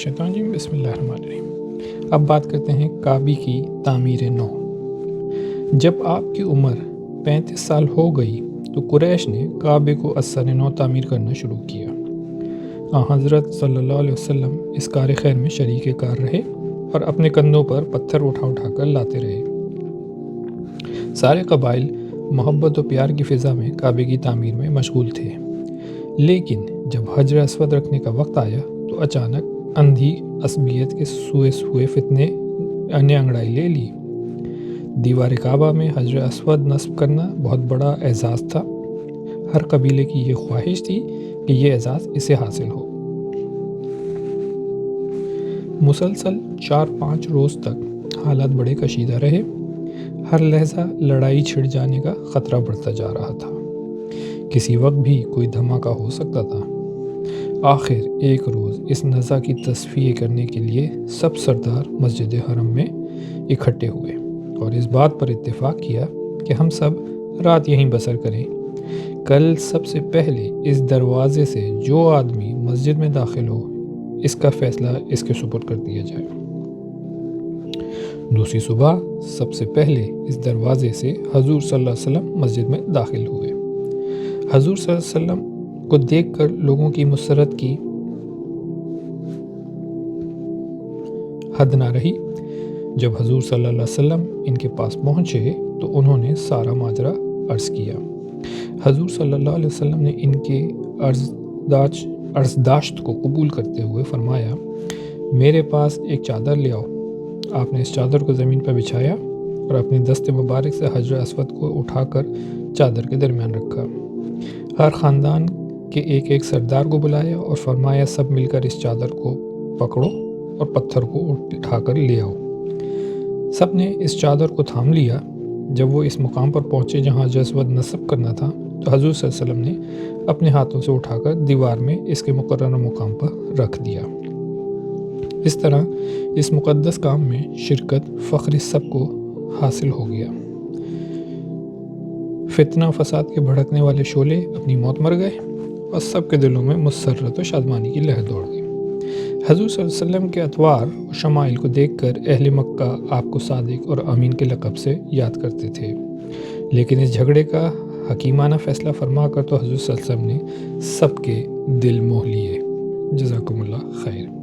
الشیطان الرجیم بسم اللہ الرحمن الرحیم۔ اب بات کرتے ہیں کعبی کی تعمیر نو۔ جب آپ کی عمر پینتیس سال ہو گئی تو قریش نے کعبے کو اثر نو تعمیر کرنا شروع کیا۔ حضرت صلی اللہ علیہ وسلم اس کار خیر میں شریک کار رہے اور اپنے کندھوں پر پتھر اٹھا اٹھا کر لاتے رہے۔ سارے قبائل محبت و پیار کی فضا میں کعبے کی تعمیر میں مشغول تھے۔ لیکن جب حجر اسود رکھنے کا وقت آیا تو اچانک اندھی عصبیت کے سوئے سوئے فتنے نے انگڑائی لے لی۔ دیوار کعبہ میں حجر اسود نصب کرنا بہت بڑا اعزاز تھا۔ ہر قبیلے کی یہ خواہش تھی کہ یہ اعزاز اسے حاصل ہو۔ مسلسل چار پانچ روز تک حالات بڑے کشیدہ رہے۔ ہر لہجہ لڑائی چھڑ جانے کا خطرہ بڑھتا جا رہا تھا۔ کسی وقت بھی کوئی دھماکہ ہو سکتا تھا۔ آخر ایک روز اس نزا کی تصفیہ کرنے کے لیے سب سردار مسجد حرم میں اکٹھے ہوئے اور اس بات پر اتفاق کیا کہ ہم سب رات یہیں بسر کریں۔ کل سب سے پہلے اس دروازے سے جو آدمی مسجد میں داخل ہو، اس کا فیصلہ اس کے سپر کر دیا جائے۔ دوسری صبح سب سے پہلے اس دروازے سے حضور صلی اللہ علیہ وسلم مسجد میں داخل ہوئے۔ حضور صلی اللہ علیہ وسلم کو دیکھ کر لوگوں کی مسرت کی حد نہ رہی۔ جب حضور صلی اللہ علیہ وسلم ان کے پاس پہنچے تو انہوں نے سارا ماجرا عرض کیا۔ حضور صلی اللہ علیہ وسلم نے ان کے عرض داشت عرض داشت کو قبول کرتے ہوئے فرمایا، میرے پاس ایک چادر لے آؤ۔ آپ نے اس چادر کو زمین پر بچھایا اور اپنی دست مبارک سے حجر اسود کو اٹھا کر چادر کے درمیان رکھا۔ ہر خاندان کے ایک ایک سردار کو بلایا اور فرمایا، سب مل کر اس چادر کو پکڑو اور پتھر کو اٹھا کر لے آؤ۔ سب نے اس چادر کو تھام لیا۔ جب وہ اس مقام پر پہنچے جہاں جسود نصب کرنا تھا، تو حضور صلی اللہ علیہ وسلم نے اپنے ہاتھوں سے اٹھا کر دیوار میں اس کے مقررہ مقام پر رکھ دیا۔ اس طرح اس مقدس کام میں شرکت، فخر، سب کو حاصل ہو گیا۔ فتنہ، فساد کے بھڑکنے والے شعلے اپنی موت مر گئے۔ اور سب کے دلوں میں مسرت و شادمانی کی لہر دوڑ گئی حضور صلی اللہ علیہ وسلم کے اتوار و شمائل کو دیکھ کر اہل مکہ آپ کو صادق اور امین کے لقب سے یاد کرتے تھے۔ لیکن اس جھگڑے کا حکیمانہ فیصلہ فرما کر تو حضور صلی اللہ علیہ وسلم نے سب کے دل موہ لیے۔ جزاکم اللہ خیر۔